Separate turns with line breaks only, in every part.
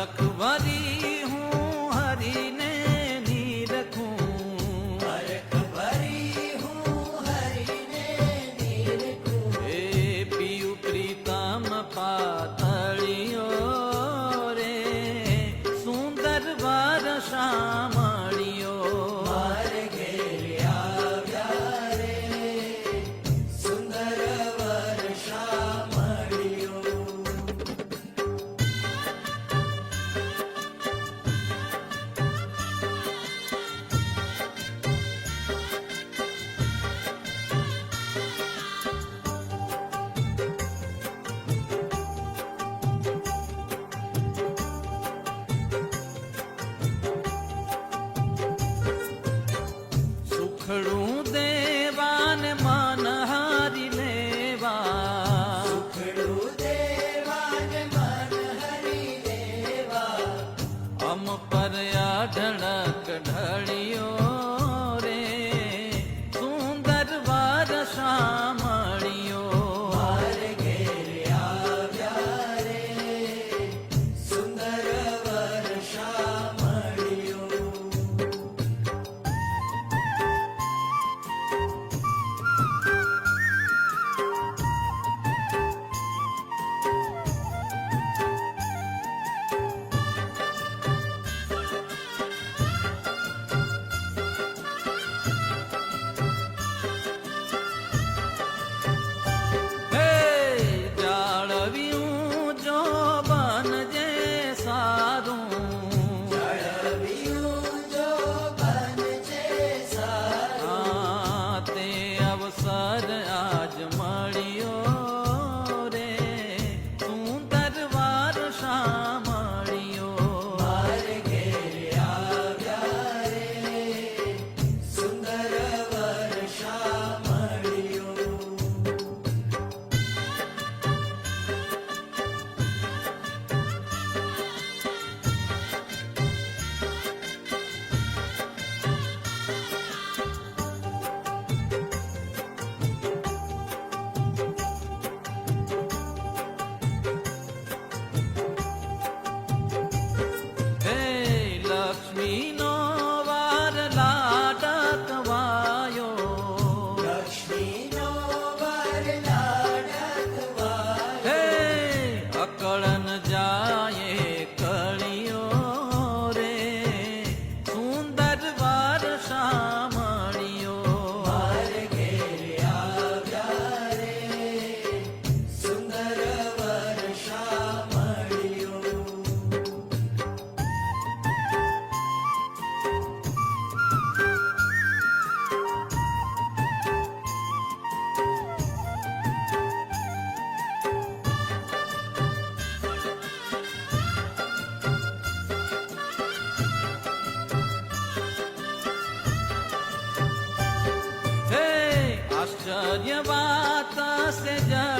রাখবারি आश्चर्यवाता से जा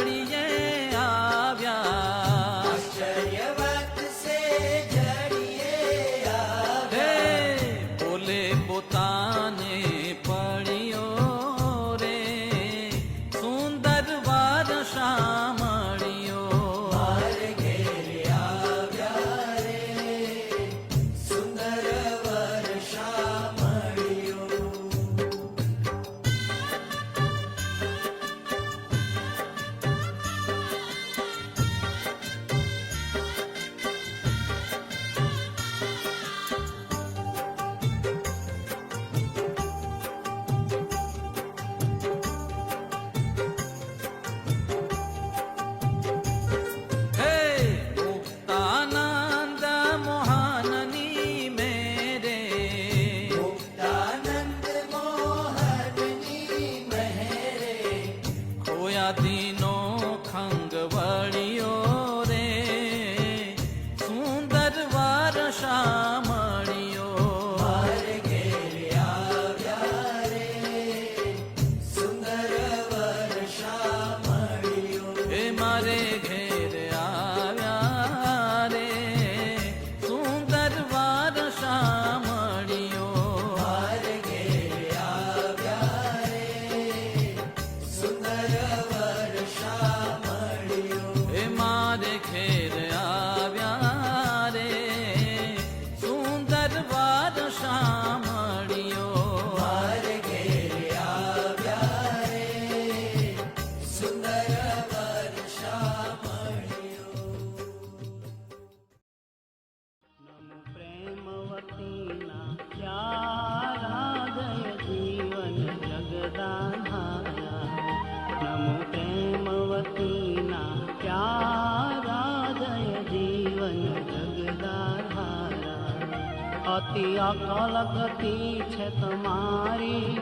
ત્યાં કલકતી છે તમારી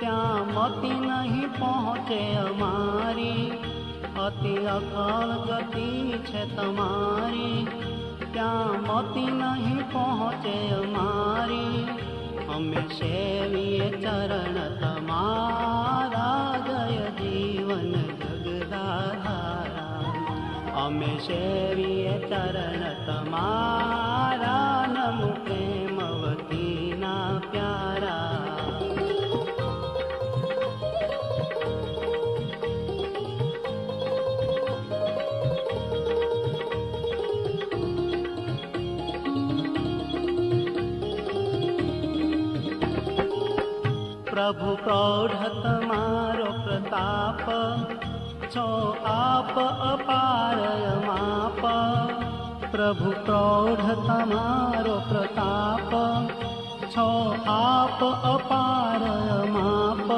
ત્યાં મતિ નહીં પહોંચે અમારી અતિ અકલ ગતિ છે તમારી ત્યાં મતિ નહીં પહોંચે અમારી અમે સેવીએ ચરણ તમારા જય જીવન જગદાધારા અમે સેવીએ ચરણ તમારા નમુકે प्यारा। प्रभु प्रौढ तमारो प्रताप छो आप अपारय माप। प्रभु प्रौढ तमारो प्रताप आप अपार माप।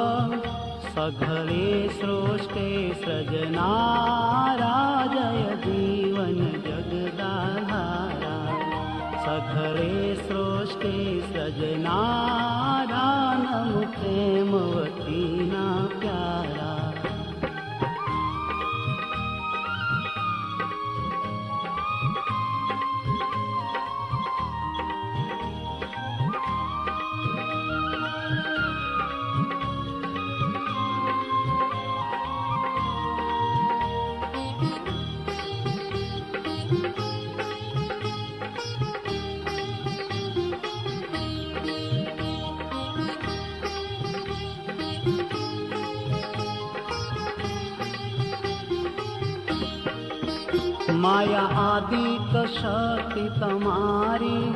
सघरे सोष्टे सजनारा जय जीवन जगदा नारा सघरे सृष्टे सजनाराणप्रेमवतीना માયા આદિક શક્તિ તમારી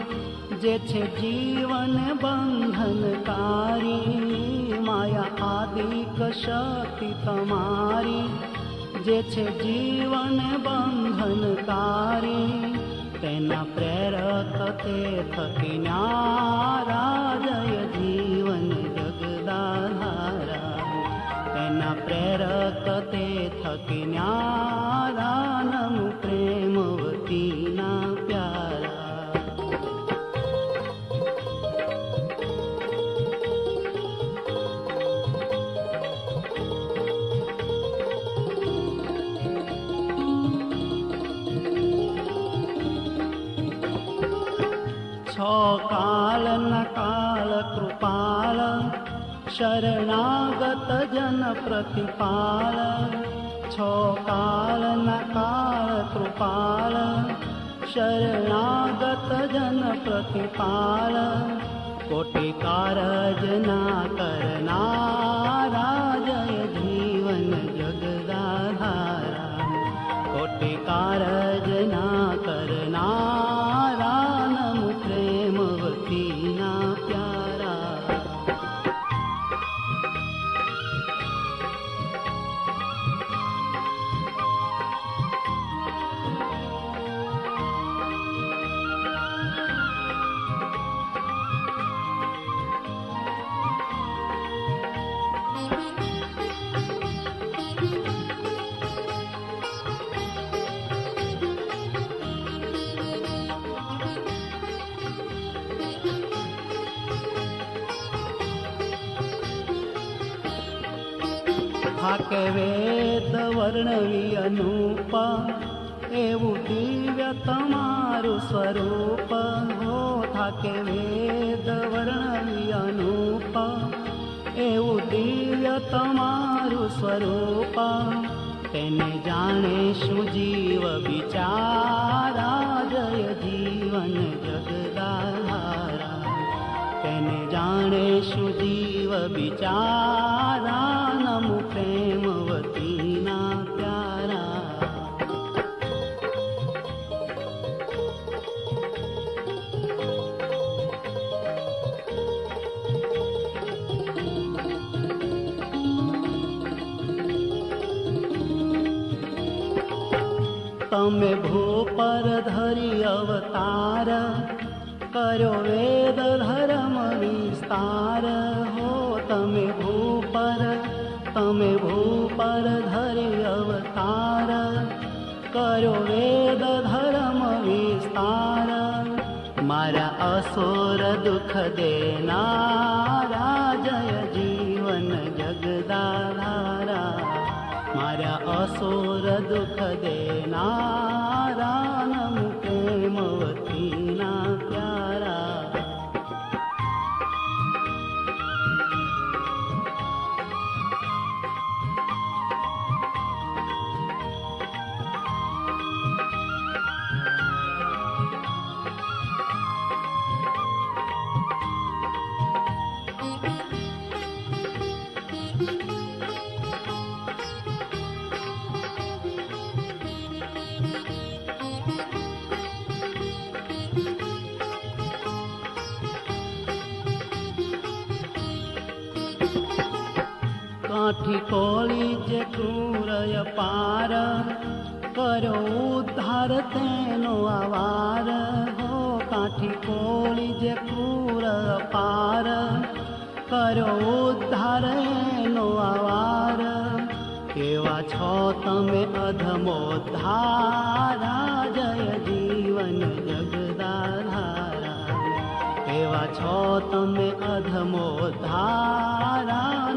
જે છે જીવન બંધનકારી માયા આદિક શક્તિ તમારી જે છે જીવન બંધનકારી તેના પ્રેરક તે થકી નારાજય જીવન જગદાધારા તેના પ્રેરક તે થકી ન્યારાનમ शरणागत जनप्रतिपाल छकाल नकार कृपाल शरणागत जनप्रतिपाल कोटिकारजना करना વેદ વર્ણવી અનુપ એવું દિવ્ય તમારું સ્વરૂપ હો થાકે વેદ વર્ણવી અનુપ એવું દિવ્ય તમારું સ્વરૂપ તેને જાણે શું જીવ બિચારા જય જીવન જગદાધારા તેને જાણે શું જીવ બિચારા નમુ मे भो धरि करो वेद धर्म विस्तार। हो तमे भूपर तमे भूपर धरि अवतार करो वेद धर्म विस्तार। मारा असुर दुख देना सुर दुःख देना કર્યો ઉદ્ધાર તેનો આવાર હો કાઠી કોળી જે ક્રૂર પાર કર્યો ઉદ્ધાર એનો આવાર કેવા છો તમે અધમો ધારા જય જીવન જગદાધારા એવા છો તમે અધમો ધારાનમ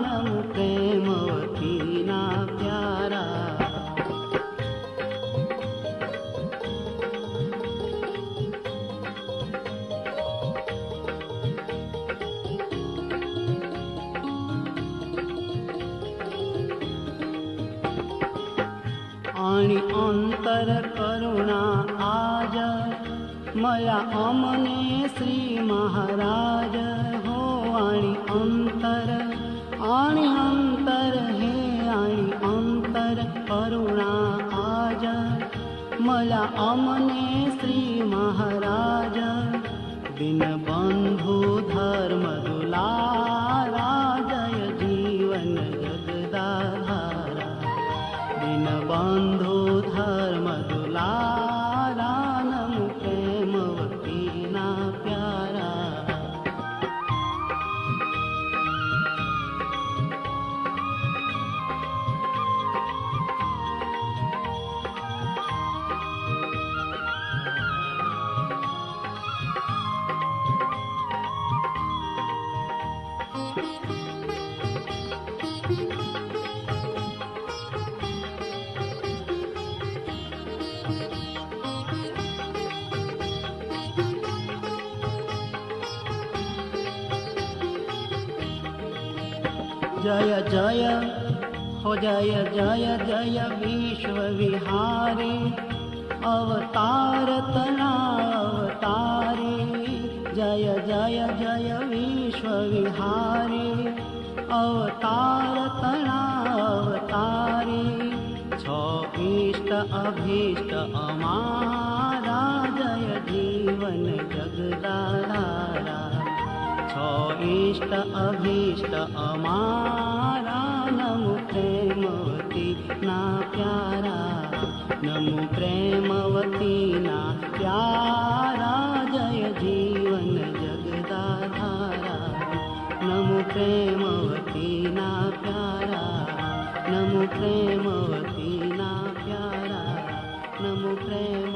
णि अन्तर करुणा आज। मया अमने श्री महाराज हो आणि अन्तर हे आणि अंतर करुणा आज। मला अमने श्री महाराज दीनबन्धुधर्म जय जय हो जय जय जय विश्व विहारी अवतार तना अवतारी जय जय जय विश्व विहारी अवतार तना अवतारी छो इष्ट अभीष्ट अमारा जय जीवन जगदाधारा છો ઇષ્ટ અભીષ્ટ અમારા નમો પ્રેમવતી ના પ્યારા નમો પ્રેમવતી ના પ્યારા જય જીવન જગદાધારા નમો પ્રેમવતી ના પ્યારા નમો પ્રેમવતી ના પ્યારા નમો પ્રેમ